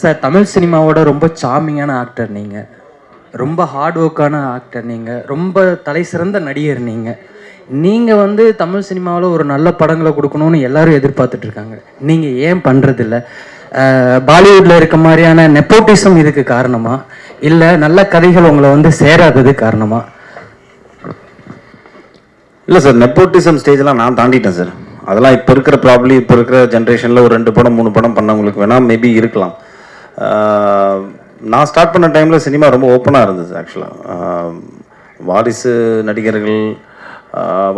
Sir Tamil சினிமாவோட ரொம்ப சாமிங்கான actor நீங்கள் ரொம்ப ஹார்ட் ஒர்க்கான ஆக்டர் நீங்கள் ரொம்ப தலை சிறந்த நடிகர் நீங்கள் நீங்கள் வந்து தமிழ் சினிமாவில் ஒரு நல்ல படங்களை கொடுக்கணும்னு எல்லாரும் எதிர்பார்த்துட்டு இருக்காங்க. நீங்கள் ஏன் பண்ணுறதில்ல பாலிவுட்டில் இருக்க மாதிரியான நெப்போட்டிசம் இதுக்கு காரணமா? இல்லை நல்ல கதைகள் உங்களை வந்து சேராதது காரணமா? இல்லை சார் நெப்போட்டிசம் ஸ்டேஜ்லாம் நான் தாண்டிட்டேன் சார் அதெல்லாம் இப்போ இருக்கிற ப்ராப்ளி இப்போ இருக்கிற ஜென்ரேஷனில் ஒரு ரெண்டு படம் மூணு படம் பண்ணவங்களுக்கு வேணால் மேபி இருக்கலாம். நான் ஸ்டார்ட் பண்ண டைமில் சினிமா ரொம்ப ஓப்பனாக இருந்தது ஆக்சுவலாக வாரிசு நடிகர்கள்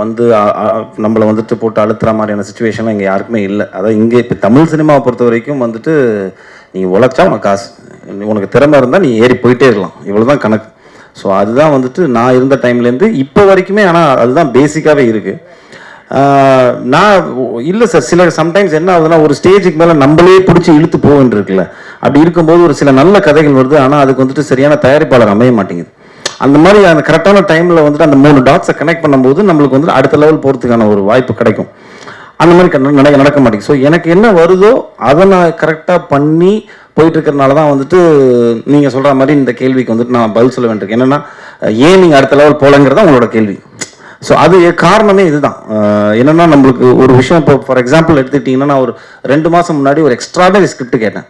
வந்து நம்மளை வந்துட்டு போட்டு அழுத்துற மாதிரியான சுச்சுவேஷன்லாம் இங்கே யாருக்குமே இல்லை. அதான் இங்கே இப்போ தமிழ் சினிமாவை பொறுத்த வரைக்கும் வந்துட்டு நீ உழைச்சா உனக்கு காசு. உனக்கு திறமை இருந்தால் நீ ஏறி போயிட்டே இருக்கலாம். இவ்வளோ தான் கணக்கு. ஸோ அதுதான் வந்துட்டு நான் இருந்த டைம்லேருந்து இப்போ வரைக்குமே ஆனால் அதுதான் பேசிக்காகவே இருக்குது நான் இல்லை சார் சில சம்டைம்ஸ் என்ன ஆகுதுன்னா ஒரு ஸ்டேஜுக்கு மேலே நம்மளே பிடிச்சி இழுத்து போக வேண்டியிருக்குல்ல அப்படி இருக்கும்போது ஒரு சில நல்ல கதைகள் வருது. ஆனால் அதுக்கு வந்துட்டு சரியான தயாரிப்பாளர் அமைய மாட்டேங்குது. அந்த மாதிரி அந்த கரெக்டான டைமில் வந்துட்டு அந்த மூணு டாட்ஸை கனெக்ட் பண்ணும்போது நம்மளுக்கு வந்துட்டு அடுத்த லெவல் போகிறதுக்கான ஒரு வாய்ப்பு கிடைக்கும். அந்த மாதிரி நடக்க நடக்க மாட்டேங்குது. ஸோ எனக்கு என்ன வருதோ அதை நான் கரெக்டாக பண்ணி போயிட்டு இருக்கிறனால தான் வந்துட்டு நீங்கள் சொல்கிற மாதிரி இந்த கேள்விக்கு வந்துட்டு நான் பதில் சொல்ல வேண்டியிருக்கேன் என்னென்னா ஏன் நீங்கள் அடுத்த லெவல் போகலங்கிறது உங்களோட கேள்வி. ஸோ அது காரணமே இதுதான். என்னென்னா என்னன்னா நம்மளுக்கு ஒரு விஷயம் இப்போ ஃபார் எக்ஸாம்பிள் எடுத்துக்கிட்டிங்கன்னா நான் ஒரு ரெண்டு மாதம் முன்னாடி ஒரு எக்ஸ்ட்ராடனரி ஸ்கிரிப்ட் கேட்டேன்.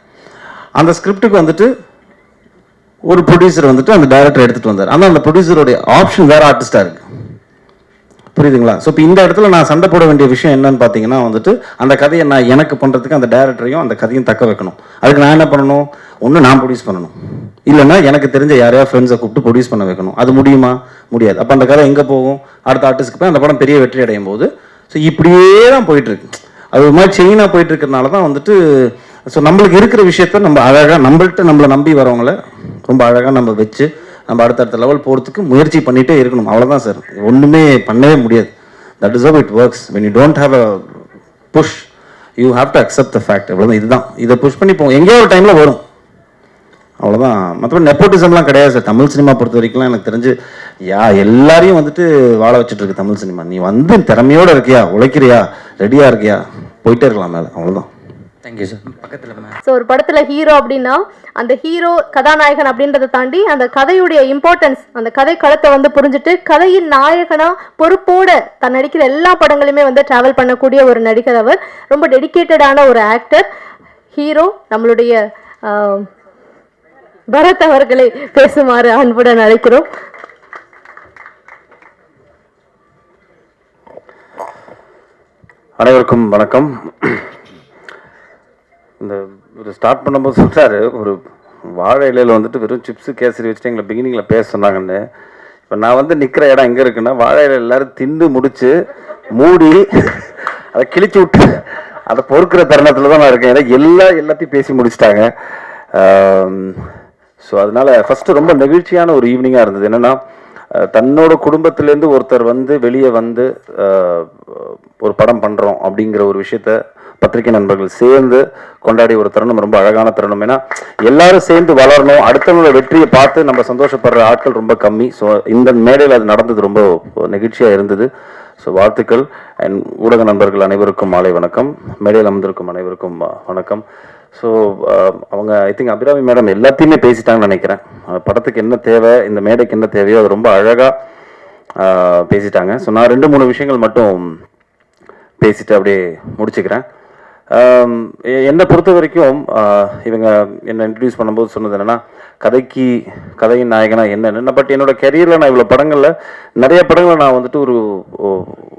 அந்த ஸ்கிரிப்டுக்கு வந்துட்டு ஒரு ப்ரொடியூசர் வந்துட்டு அந்த டைரக்டர் எடுத்துகிட்டு வந்தார். ஆனால் அந்த ப்ரொடியூசருடைய ஆப்ஷன் வேறு ஆர்டிஸ்டாக இருக்குது புரியுதுங்களா? ஸோ இப்போ இந்த இடத்துல நான் சண்டை போட வேண்டிய விஷயம் என்னன்னு பார்த்தீங்கன்னா வந்துட்டு அந்த கதையை நான் எனக்கு பண்ணுறதுக்கு அந்த டேரக்டரையும் அந்த கதையும் தக்க வைக்கணும். அதுக்கு நான் என்ன பண்ணணும்? ஒன்று நான் ப்ரொடியூஸ் பண்ணணும். இல்லைன்னா எனக்கு தெரிஞ்ச யாரையா ஃப்ரெண்ட்ஸை கூப்பிட்டு ப்ரொடியூஸ் பண்ண வைக்கணும். அது முடியுமா? முடியாது. அப்போ அந்த கதை எங்கே போகும்? அடுத்த ஆர்டிஸ்ட்க்கு போய் அந்த படம் பெரிய வெற்றி அடையும் போது ஸோ இப்படியே தான் போயிட்டுருக்கு. அது ஒரு மாதிரி செயினாக போயிட்டு இருக்கிறனால தான் வந்துட்டு ஸோ நம்மளுக்கு இருக்கிற விஷயத்த நம்ம அழகாக நம்மள்கிட்ட நம்மளை நம்பி வரவங்கள ரொம்ப அழகாக நம்ம வச்சு நம்ம அடுத்தடுத்த லெவல் போகிறதுக்கு முயற்சி பண்ணிகிட்டே இருக்கணும். அவ்வளோதான் சார் ஒன்றுமே பண்ணவே முடியாது. That is how it works when you don't have a push you have to accept the fact அவ்வளோதான் இதுதான். இதை புஷ் பண்ணி போங்க எங்கேயோ ஒரு டைமில் வரும். அவ்வளோதான் மற்றபடி நெப்போட்டிசம்லாம் கிடையாது சார் தமிழ் சினிமா பொறுத்த வரைக்கும்லாம் எனக்கு தெரிஞ்சு யா எல்லாரையும் வந்துட்டு வாழ வச்சுட்டு இருக்கு தமிழ் சினிமா நீ வந்து திறமையோட இருக்கியா? உழைக்கிறியா? ரெடியாக இருக்கியா? போயிட்டே இருக்கலாம் மேலே. அவ்வளோதான் தேங்க்யூ சார் பக்கத்தில் மேம் ஸோ ஒரு படத்துல ஹீரோ அப்படின்னா அந்த ஹீரோ கதாநாயகன் அப்படின்றத தாண்டி அந்த கதையுடைய இம்பார்ட்டன்ஸ் அந்த கதை களத்தை வந்து புரிஞ்சுட்டு கதையின் நாயகனா பொறுப்போட தான் நடிக்கிற எல்லா படங்களுமே வந்து டிராவல் பண்ணக்கூடிய ஒரு நடிகர் அவர். ரொம்ப டெடிகேட்டடான ஒரு ஆக்டர் ஹீரோ நம்மளுடைய பரத் அவர்களை பேசுமாறு அன்புடன் அழைக்கிறோம். அனைவருக்கும் வணக்கம். இந்த ஒரு ஸ்டார்ட் பண்ணும்போது சொல்கிறாரு ஒரு வாழை இலையில் வந்துட்டு வெறும் சிப்ஸு கேசரி வச்சுட்டு எங்களை பிகினிங்கில் பேச சொன்னாங்கன்னு. இப்போ நான் வந்து நிற்கிற இடம் எங்கே இருக்குன்னா வாழை இலையில எல்லாரும் திண்டு முடித்து மூடி அதை கிழிச்சு விட்டு அதை பொறுக்கிற தருணத்தில் தான் நான் இருக்கேன். ஏன்னா எல்லா எல்லாத்தையும் பேசி முடிச்சிட்டாங்க. ஸோ அதனால் ஃபஸ்ட்டு ரொம்ப நெகிழ்ச்சியான ஒரு ஈவினிங்காக இருந்தது. என்னென்னா தன்னோட குடும்பத்திலேருந்து ஒருத்தர் வந்து வெளியே வந்து ஒரு படம் பண்ணுறோம் அப்படிங்கிற ஒரு விஷயத்த பத்திரிகை நண்பர்கள் சேர்ந்து கொண்டாடிய ஒரு தருணம் ரொம்ப அழகான தருணம். ஏன்னா எல்லாரும் சேர்ந்து வளரணும் அடுத்தவங்களோட வெற்றியை பார்த்து நம்ம சந்தோஷப்படுற ஆட்கள் ரொம்ப கம்மி. ஸோ இந்த மேடையில் அது நடந்தது ரொம்ப நெகிழ்ச்சியாக இருந்தது. ஸோ வாழ்த்துக்கள். அண்ட் ஊடக நண்பர்கள் அனைவருக்கும் மாலை வணக்கம். மேடையில் அமர்ந்திருக்கும் அனைவருக்கும் வணக்கம். ஸோ um, அவங்க ஐ திங்க் அபிராமி மேடம் எல்லாத்தையுமே பேசிட்டாங்கன்னு நினைக்கிறேன். படத்துக்கு என்ன தேவை இந்த மேடைக்கு என்ன தேவையோ அது ரொம்ப அழகாக பேசிட்டாங்க. ஸோ நான் ரெண்டு மூணு விஷயங்கள் மட்டும் பேசிட்டு அப்படியே முடிச்சுக்கிறேன். Um, என்னை பொறுத்த வரைக்கும் இவங்க என்னை இன்ட்ரடியூஸ் பண்ணும்போது சொன்னது என்னென்னா கதைக்கு கதையின் நாயகனா என்னன்னு. பட் என்னோட கெரியரில் நான் இவ்வளோ படங்களில் நிறைய படங்களில் நான் வந்துட்டு ஒரு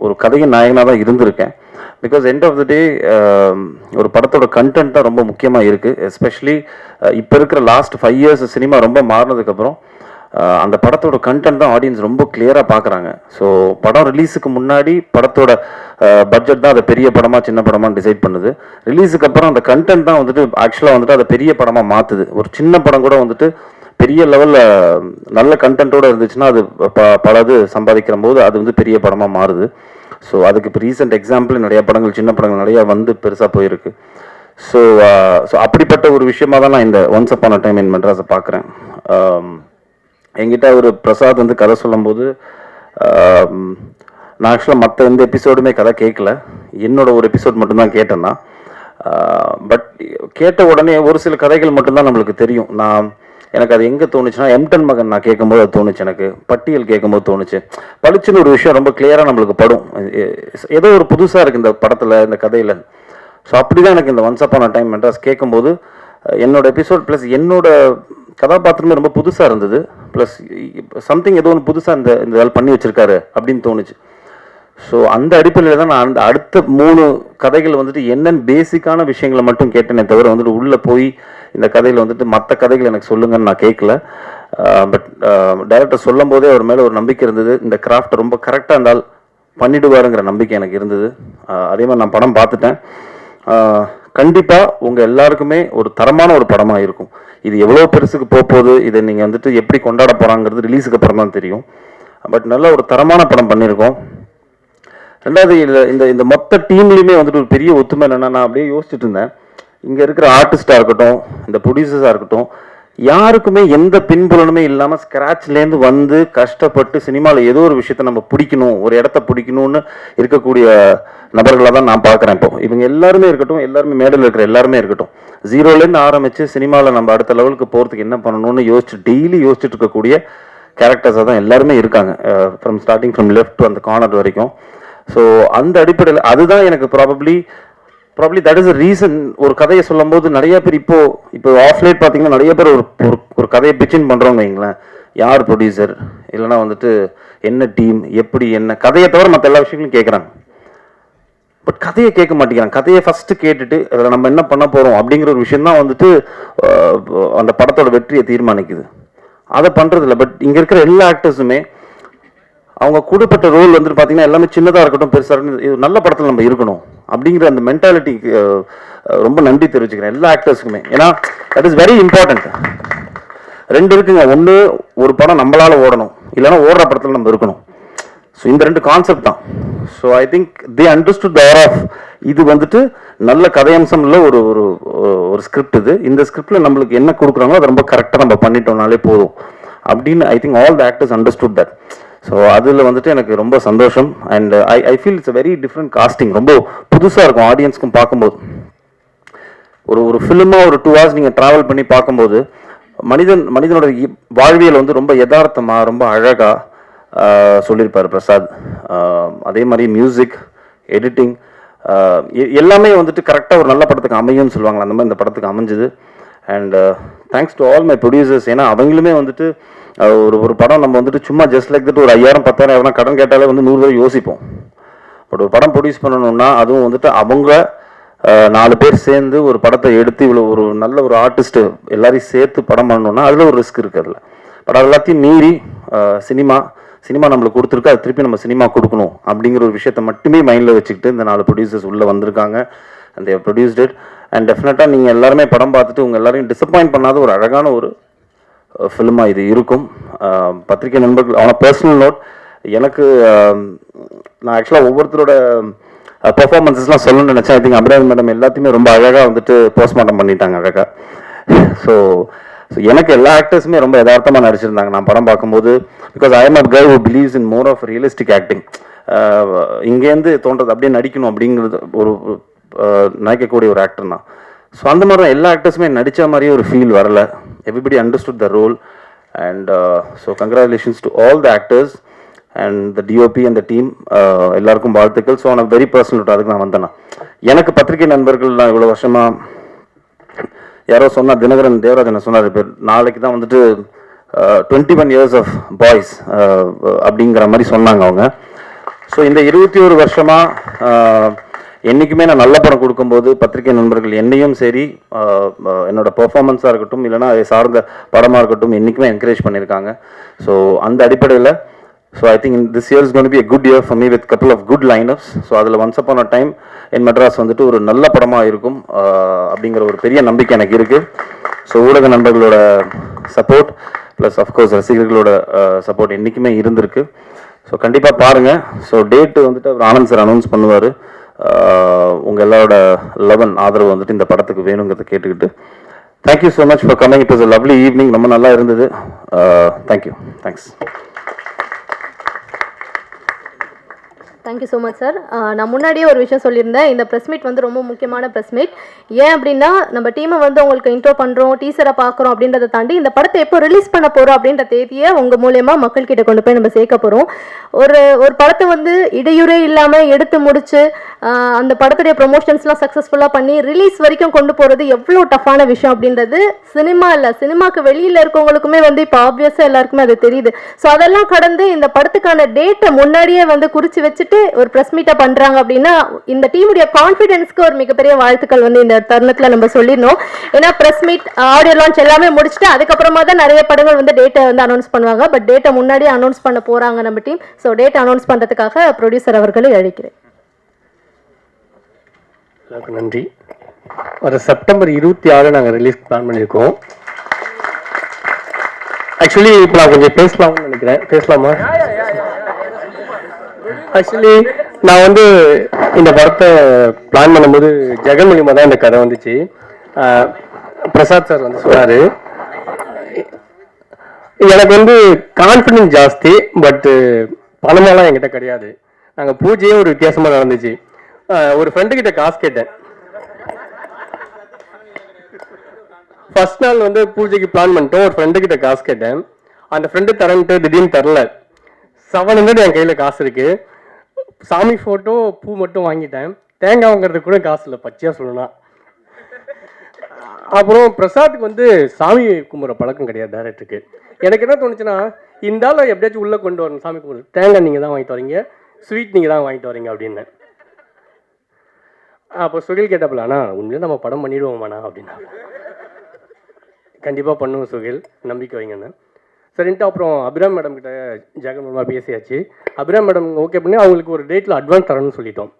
ஒரு கதையின் நாயகனாக தான் இருந்திருக்கேன். Because end of the day ஒரு படத்தோட கண்டென்ட் தான் ரொம்ப முக்கியமாக இருக்குது எஸ்பெஷலி uh, இப்போ இருக்கிற லாஸ்ட் ஃபைவ் இயர்ஸ் சினிமா ரொம்ப மாறினதுக்கப்புறம் uh, அந்த படத்தோட கண்டென்ட் தான் ஆடியன்ஸ் ரொம்ப கிளியராக பார்க்குறாங்க ஸோ படம் ரிலீஸுக்கு முன்னாடி படத்தோட uh, பட்ஜெட் தான் அதை பெரிய படமாக சின்ன படமாக டிசைட் பண்ணுது. ரிலீஸுக்கு அப்புறம் அந்த கண்டென்ட் தான் வந்துட்டு ஆக்சுவலாக வந்துட்டு அதை பெரிய படமாக மாற்றுது ஒரு சின்ன படம் கூட வந்துட்டு பெரிய லெவலில் நல்ல கண்டென்ட்டோடு இருந்துச்சுன்னா அது ப பலது சம்பாதிக்கிற போது அது வந்து பெரிய படமாக மாறுது. ஸோ அதுக்கு இப்போ ரீசெண்ட் எக்ஸாம்பிள் நிறைய படங்கள் சின்ன படங்கள் நிறையா வந்து பெருசாக போயிருக்கு. ஸோ ஸோ அப்படிப்பட்ட ஒரு விஷயமா தான் நான் இந்த ஒன்ஸ் அப்பான டைம் இன் மெட்ராஸை பார்க்குறேன் என்கிட்ட ஒரு பிரசாத் வந்து கதை சொல்லும்போது நான் ஆக்சுவலாக மற்ற எந்த எபிசோடுமே கதை கேட்கல என்னோட ஒரு எபிசோட் மட்டும்தான் கேட்டேன்னா பட் கேட்ட உடனே ஒரு சில கதைகள் மட்டும்தான் நம்மளுக்கு தெரியும். நான் எனக்கு அது எங்கே தோணுச்சுன்னா எம்டன் மகன் நான் கேட்கும்போது அது தோணுச்சு எனக்கு. பட்டியல் கேட்கும்போது தோணுச்சு. பளிச்சுன்னு ஒரு விஷயம் ரொம்ப கிளியராக நம்மளுக்கு படும். ஏதோ ஒரு புதுசாக இருக்குது இந்த படத்தில் இந்த கதையில். ஸோ அப்படி தான் எனக்கு இந்த ஒன்ஸ் அப்பான டைம் மெட்ராஸ் கேட்கும்போது என்னோட எபிசோட் ப்ளஸ் என்னோட கதாபாத்திரமே ரொம்ப புதுசாக இருந்தது. ப்ளஸ் சம்திங் ஏதோ ஒன்று புதுசாக இந்த இந்த வேலை பண்ணி வச்சுருக்காரு அப்படின்னு தோணுச்சு. ஸோ அந்த அடிப்படையில் தான் நான் அந்த அடுத்த மூணு கதைகள் வந்துட்டு என்னென்ன பேசிக்கான விஷயங்களை மட்டும் கேட்டேனே தவிர வந்துட்டு உள்ளே போய் இந்த கதையில் வந்துட்டு மற்ற கதைகள் எனக்கு சொல்லுங்கன்னு நான் கேட்கல பட் டைரக்டர் சொல்லும் போதே அவர் மேலே ஒரு நம்பிக்கை இருந்தது. இந்த கிராஃப்ட் ரொம்ப கரெக்டாக இருந்தால் பண்ணிடுவாருங்கிற நம்பிக்கை எனக்கு இருந்தது. அதே மாதிரி நான் படம் பார்த்துட்டேன். கண்டிப்பாக உங்கள் எல்லாருக்குமே ஒரு தரமான ஒரு படமாக இருக்கும். இது எவ்வளோ பெருசுக்கு போகுது இதை நீங்கள் வந்துட்டு எப்படி கொண்டாட போகிறாங்கிறது ரிலீஸுக்கு அப்புறம் தான் தெரியும். பட் நல்ல ஒரு தரமான படம் பண்ணியிருக்கோம். ரெண்டாவது இதில் இந்த இந்த மொத்த டீம்லேயுமே வந்துட்டு ஒரு பெரிய ஒத்துமை என்னென்னா நான் அப்படியே யோசிச்சுட்டு இருந்தேன். இங்கே இருக்கிற ஆர்டிஸ்டாக இருக்கட்டும் இந்த ப்ரொடியூசர்ஸாக இருக்கட்டும் யாருக்குமே எந்த பின்புலனுமே இல்லாமல் ஸ்க்ராட்ச்லேருந்து வந்து கஷ்டப்பட்டு சினிமாவில் ஏதோ ஒரு விஷயத்த நம்ம பிடிக்கணும் ஒரு இடத்த பிடிக்கணும்னு இருக்கக்கூடிய நபர்களாக தான் நான் பார்க்குறேன் இப்போ. இவங்க எல்லாருமே இருக்கட்டும் எல்லாருமே மேடையில் இருக்கிற எல்லாருமே இருக்கட்டும் ஜீரோலேருந்து ஆரம்பித்து சினிமாவில் நம்ம அடுத்த லெவலுக்கு போகிறதுக்கு என்ன பண்ணணும்னு யோசிச்சு டெய்லி யோசிச்சுட்டு இருக்கக்கூடிய கேரக்டர்ஸாக தான் எல்லாருமே இருக்காங்க. From starting from left to அந்த கார்னர் வரைக்கும். ஸோ அந்த அடிப்படையில் அதுதான் எனக்கு probably probably that is reason ஒரு கதையை சொல்லும்போது நிறைய பேர் இப்போ இப்போ ஆஃப்லைட் பார்த்தீங்கன்னா நிறைய பேர் ஒரு ஒரு ஒரு கதையை பிச்சின் பண்ணுறோங்க வைங்களேன். யார் ப்ரொடியூசர் இல்லைன்னா வந்துட்டு என்ன டீம் எப்படி என்ன? கதையை தவிர மற்ற எல்லா விஷயங்களும் கேட்குறாங்க. பட் கதையை கேட்க மாட்டேங்கிறாங்க. கதையை ஃபஸ்ட்டு கேட்டுட்டு அதில் நம்ம என்ன பண்ண போகிறோம் அப்படிங்கிற ஒரு விஷயம் தான் வந்துட்டு அந்த படத்தோட வெற்றியை தீர்மானிக்குது. அதை பண்ணுறதில்ல பட் இங்கே இருக்கிற எல்லா ஆக்டர்ஸுமே அவங்க கூடப்பட்ட ரோல் வந்துட்டு பார்த்தீங்கன்னா எல்லாமே சின்னதாக இருக்கட்டும் பெருசாக இருக்கட்டும் நல்ல படத்தில் நம்ம இருக்கணும் அப்படிங்கிற அந்த மென்டாலிட்டிக்கு ரொம்ப நன்றி தெரிவிச்சுக்கிறேன் எல்லா ஆக்டர்ஸுக்குமே ஏன்னா தட் இஸ் வெரி இம்பார்ட்டண்ட் ரெண்டு இருக்குங்க. ஒன்று ஒரு படம் நம்மளால் ஓடணும். இல்லைன்னா ஓடுற படத்தில் நம்ம இருக்கணும். ஸோ இந்த ரெண்டு கான்செப்ட் தான். So I think they understood thereof இது வந்துட்டு நல்ல கதையம்சம் இல்லை ஒரு ஒரு ஒரு ஸ்கிரிப்ட் இது. இந்த ஸ்கிரிப்டில் நம்மளுக்கு என்ன கொடுக்குறாங்களோ அதை ரொம்ப கரெக்டாக நம்ம பண்ணிட்டோம்னாலே போதும். அப்படின்னு I think all the actors understood that so அதில் வந்துட்டு எனக்கு ரொம்ப சந்தோஷம். And I I feel it's very different casting ரொம்ப புதுசாக இருக்கும் ஆடியன்ஸ்க்கும் பார்க்கும்போது. ஒரு ஒரு ஃபிலிமாக ஒரு டூ ஹவர்ஸ் நீங்கள் ட்ராவல் பண்ணி பார்க்கும்போது மனிதன் மனிதனோட இ- வாழ்வியல் வந்து ரொம்ப யதார்த்தமாக ரொம்ப அழகாக சொல்லியிருப்பார் பிரசாத். அதே மாதிரி மியூசிக் எடிட்டிங் எல்லாமே வந்துட்டு கரெக்டாக ஒரு நல்ல படத்துக்கு அமையும்னு சொல்லுவாங்களா அந்த மாதிரி இந்த படத்துக்கு அமைஞ்சுது. And thanks to all my producers ஏன்னா அவங்களுமே வந்துட்டு ஒரு ஒரு படம் நம்ம வந்துட்டு சும்மா ஜஸ்ட் லைக் தட் ஒரு ஐயாயிரம் பத்தாயிரம் எவனா கடன் கேட்டாலே வந்து நூறு ரூபாய் யோசிப்போம். பட் ஒரு படம் ப்ரொடியூஸ் பண்ணணும்னா அதுவும் வந்துட்டு அவங்க நாலு பேர் சேர்ந்து ஒரு படத்தை எடுத்து இவ்வளோ ஒரு நல்ல ஒரு ஆர்டிஸ்ட்டு எல்லாரையும் சேர்த்து படம் பண்ணணும்னா அதில் ஒரு ரிஸ்க் இருக்குது அதில். பட் அது எல்லாத்தையும் மீறி சினிமா சினிமா நம்மளுக்கு கொடுத்துருக்கு அது திருப்பி நம்ம சினிமா கொடுக்கணும் அப்படிங்கிற ஒரு விஷயத்த மட்டுமே மைண்டில் வச்சுக்கிட்டு இந்த நாலு ப்ரொடியூசர்ஸ் உள்ளே வந்திருக்காங்க. அந்த ப்ரொடியூஸ்ட் அண்ட் டெஃபினட்டாக நீங்கள் எல்லாருமே படம் பார்த்துட்டு உங்கள் எல்லாரையும் டிசப்பாயிண்ட் பண்ணாத ஒரு அழகான ஒரு ஃபிலிமாக இது இருக்கும். பத்திரிகை நண்பர்கள் ஆனால் பர்சனல் நோட் எனக்கு நான் ஆக்சுவலாக ஒவ்வொருத்தரோட பெர்ஃபார்மன்ஸஸ்லாம் சொல்லணும்னு நினச்சேன். ஐ திங்க் அபிராமி மேடம் எல்லாத்தையுமே ரொம்ப அழகாக வந்துட்டு போஸ்ட்மார்ட்டம் பண்ணிட்டாங்க அழகாக ஸோ ஸோ எனக்கு எல்லா ஆக்டர்ஸுமே ரொம்ப யதார்த்தமாக நடிச்சிருந்தாங்க. நான் படம் பார்க்கும்போது because I am a girl who believes in more of realistic acting இங்கேருந்து தோன்றது அப்படியே நடிக்கணும் அப்படிங்கிறது ஒரு நினைக்கக்கூடிய ஒரு ஆக்டர் தான் ஸோ அந்த மாதிரி தான் எல்லா ஆக்டர்ஸுமே நடித்த மாதிரியே ஒரு ஃபீல் வரல. Everybody understood the role and so congratulations to all the actors and the DOP அந்த டீம் எல்லாருக்கும் வாழ்த்துக்கள். ஸோ நான் வெரி பர்சனல் அதுக்கு நான் வந்தேன்னா எனக்கு பத்திரிகை நண்பர்கள் நான் இவ்வளோ வருஷமாக யாரோ சொன்னால் தினகரன் தேவராஜன் சொன்னார் பேர் நாளைக்கு தான் வந்துட்டு twenty one years of Boys அப்படிங்கிற மாதிரி சொன்னாங்க அவங்க. ஸோ இந்த இருபத்தி ஒரு வருஷமாக uh, என்றைக்குமே நான் நல்ல படம் கொடுக்கும்போது பத்திரிகை நண்பர்கள் என்னையும் சரி என்னோட பெர்ஃபார்மன்ஸாக இருக்கட்டும் இல்லைன்னா அதை சார்ந்த படமாக இருக்கட்டும் என்றைக்குமே என்கரேஜ் பண்ணியிருக்காங்க. ஸோ அந்த அடிப்படையில் so I think this year is gonna be a good year for me with couple of good lineups so அதில் once upon a time in Madras வந்துட்டு ஒரு நல்ல படமாக இருக்கும் அப்படிங்கிற ஒரு பெரிய நம்பிக்கை எனக்கு இருக்குது ஸோ ஊடக நண்பர்களோட சப்போர்ட் ப்ளஸ் அஃப்கோர்ஸ் ரசிகர்களோட சப்போர்ட் என்றைக்குமே இருந்திருக்கு. ஸோ கண்டிப்பாக பாருங்கள் ஸோ டேட்டு வந்துட்டு அவர் ஆனந்த் சார் அனௌன்ஸ் பண்ணுவார். உங்கள் எல்லாரோட லெவன் ஆதரவு வந்துட்டு இந்த படத்துக்கு வேணுங்கிறத கேட்டுக்கிட்டு. Thank you so much for coming it is a lovely evening ரொம்ப நல்லா இருந்தது. Thank you thanks thank you so much sir நான் முன்னாடியே ஒரு விஷயம் சொல்லியிருந்தேன். இந்த ப்ரெஸ் மீட் வந்து ரொம்ப முக்கியமான ப்ரெஸ் மீட் ஏன் அப்படின்னா நம்ம டீமை வந்து உங்களுக்கு இன்ட்ரோ பண்ணுறோம் டீசரை பார்க்குறோம் அப்படின்றத தாண்டி இந்த படத்தை எப்போ ரிலீஸ் பண்ண போகிறோம் அப்படின்ற தேதியை உங்கள் மூலயமா மக்கள்கிட்ட கொண்டு போய் நம்ம சேர்க்க போகிறோம் ஒரு ஒரு படத்தை வந்து இடையூறே இல்லாமல் எடுத்து முடித்து அந்த படத்துடைய ப்ரொமோஷன்ஸ்லாம் சக்ஸஸ்ஃபுல்லாக பண்ணி ரிலீஸ் வரைக்கும் கொண்டு போகிறது எவ்வளோ டஃப்பான விஷயம் அப்படின்றது சினிமா இல்லை. சினிமாவுக்கு வெளியில் இருக்கவங்களுக்குமே வந்து இப்போ ஆப்வியஸாக எல்லாருக்குமே அது தெரியுது. ஸோ அதெல்லாம் கடந்து இந்த படத்துக்கான டேட்டை முன்னாடியே வந்து குறித்து வச்சுட்டு ஒரு ப்ரெஸ் மீட்டை பண்ணுறாங்க அப்படின்னா இந்த டீமுடைய கான்ஃபிடென்ஸ்க்கு ஒரு மிகப்பெரிய வாழ்த்துக்கள் வந்து இந்த தருணத்தில் நம்ம சொல்லிடணும். ஏன்னா ப்ரெஸ் மீட் ஆடியோ லான்ச் எல்லாமே முடிச்சுட்டு அதுக்கப்புறமா தான் நிறைய படங்கள் வந்து டேட்டை வந்து அனௌன்ஸ் பண்ணுவாங்க. பட் டேட்டை முன்னாடியே அனௌன்ஸ் பண்ண போகிறாங்க நம்ம டீம் ஸோ டேட் அனௌன்ஸ் பண்ணுறதுக்காக ப்ரொடியூசர் அவர்களை அழைக்கிறேன். நன்றி. வர செப்டம்பர் இருபத்தி ஆறு நாங்கள் ரிலீஸ் பிளான் பண்ணியிருக்கோம். ஆக்சுவலி இப்போ நான் கொஞ்சம் பேசலாம்னு நினைக்கிறேன். பேசலாமா? ஆக்சுவலி நான் வந்து இந்த படத்தை பிளான் பண்ணும்போது ஜெகன் மூலியமா தான் இந்த கதை வந்துச்சு. பிரசாத் சார் வந்து சொன்னார். எனக்கு வந்து கான்ஃபிடன்ஸ் ஜாஸ்தி பட்டு பணமெல்லாம் என்கிட்ட கிடையாது. நாங்கள் பூஜையே ஒரு வித்தியாசமாக நடந்துச்சு. ஒரு ஃப்ரெண்டு கிட்ட காசு கேட்டேன். ஃபர்ஸ்ட் நாள் வந்து பூஜைக்கு பிளான் பண்ணிட்டோம். ஒரு ஃப்ரெண்டு கிட்ட காசு கேட்டேன். அந்த ஃப்ரெண்டு தரன்ட்டு திடீர்னு தரல. செவன் ஹண்ட்ரட் என் கையில் காசு இருக்குது சாமி ஃபோட்டோ பூ மட்டும் வாங்கிட்டேன். தேங்காய் வாங்குறதுக்கு கூட காசு இல்லை பச்சையாக சொல்லணும் அப்புறம் பிரசாத்துக்கு வந்து சாமி கும்பிட்ற பழக்கம் கிடையாது டேரக்டருக்கு எனக்கு என்ன தோணுச்சுன்னா இந்த ஆள் எப்படியாச்சும் உள்ளே கொண்டு வரணும் சாமி கும்பிட்றது தேங்காய் நீங்கள் தான் வாங்கிட்டு வரீங்க. ஸ்வீட் நீங்கள் தான் வாங்கிட்டு வரீங்க அப்படின்னு. அப்போ சுகில் கேட்டப்பல அண்ணா உண்மையிலே நம்ம படம் பண்ணிடுவோமாண்ணா? அப்படின்னா. கண்டிப்பாக பண்ணுவோம் சுகில். நம்பிக்கை வைங்கண்ணா. சரின்ட்டு அப்புறம் அபிராம் மேடம் கிட்ட ஜெகன் மூலமாக பேசியாச்சு. அபிராம் மேடம் ஓகே பண்ணி அவங்களுக்கு ஒரு டேட்டில் அட்வான்ஸ் தரணும்னு சொல்லிட்டோம்.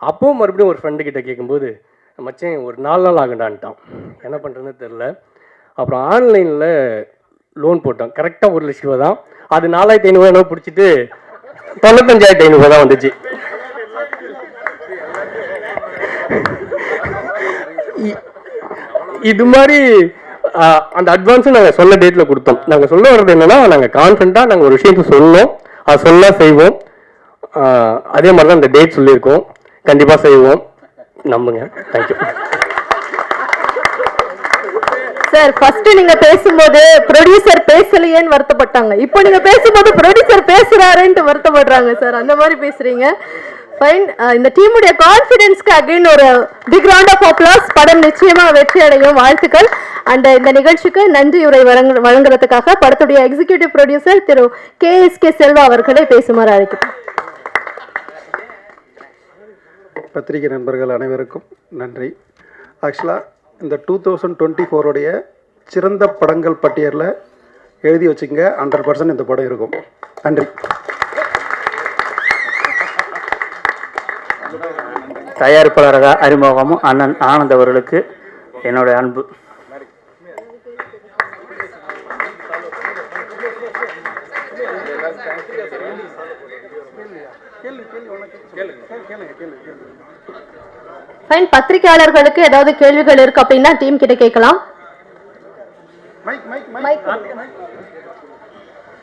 அப்போவும் மறுபடியும் ஒரு ஃப்ரெண்டு கிட்ட கேட்கும்போது மச்சான் ஒரு நாலு நாள் ஆகண்டான்ட்டான். என்ன பண்ணுறதுன்னு தெரில அப்புறம் ஆன்லைனில் லோன் போட்டோம். கரெக்டாக ஒரு லட்ச ரூபா தான். அது நாலாயிரத்தி ஐநூறுவா என்ன பிடிச்சிட்டு தொண்ணூத்தஞ்சாயிரத்தி ஐநூறுபா தான் வந்துச்சு. இ- இது மாதிரி அந்த அட்வான்ஸும் நாங்கள் சொன்ன டேட்டில் கொடுத்தோம். நாங்கள் சொல்ல வர்றது என்னென்னா நாங்கள் கான்ஃபிடண்ட்டாக நாங்கள் ஒரு விஷயத்தை சொல்லணும் அது சொல்ல செய்வோம். அதே மாதிரி தான் இந்த டேட் சொல்லியிருக்கோம். கண்டிப்பாக செய்வோம். நம்புங்க. தேங்க்யூ சார் ஃபர்ஸ்ட் நீங்க பேசும்போது ப்ரொடியூசர் பேசலையேன்னு வருத்தப்பட்டாங்க. இப்போ நீங்க பேசும்போது ப்ரொடியூசர் பேசுறாருன்ட்டு வருத்தப்படுறாங்க சார் அந்த மாதிரி பேசுறீங்க. ஃபைன் இந்த டீமுடைய கான்ஃபிடென்ஸ்க்கு அகைன் ஒரு பிக் ரவுண்ட் ஆஃப் அப்ளாஸ் படம் நிச்சயமா வெற்றி அடையும். வாழ்த்துக்கள். அண்ட் இந்த நிகழ்ச்சிக்கு நன்றி உரை வழங்க வழங்குறதுக்காக படத்துடைய எக்ஸிகியூட்டிவ் ப்ரொடியூசர் திரு கே எஸ் கே செல்வா அவர்களை பேசுமாறு அழைக்கிறேன் பத்திரிகை நண்பர்கள் அனைவருக்கும் நன்றி. ஆக்சுவலாக இந்த டூ தௌசண்ட் டுவெண்ட்டி ஃபோருடைய சிறந்த படங்கள் பட்டியலில் எழுதி வச்சுங்க ஹண்ட்ரட் பர்சன்ட் இந்த படம் இருக்கும். நன்றி. தயாரிப்பாளராக அறிமுகமும் அண்ணன் ஆனந்த் அவர்களுக்கு என்னுடைய அன்பு. பத்திரிகையாளர்களுக்கு ஏதாவது கேள்விகள் இருக்கு அப்படின்னா டீம் கிட்ட கேட்கலாம்.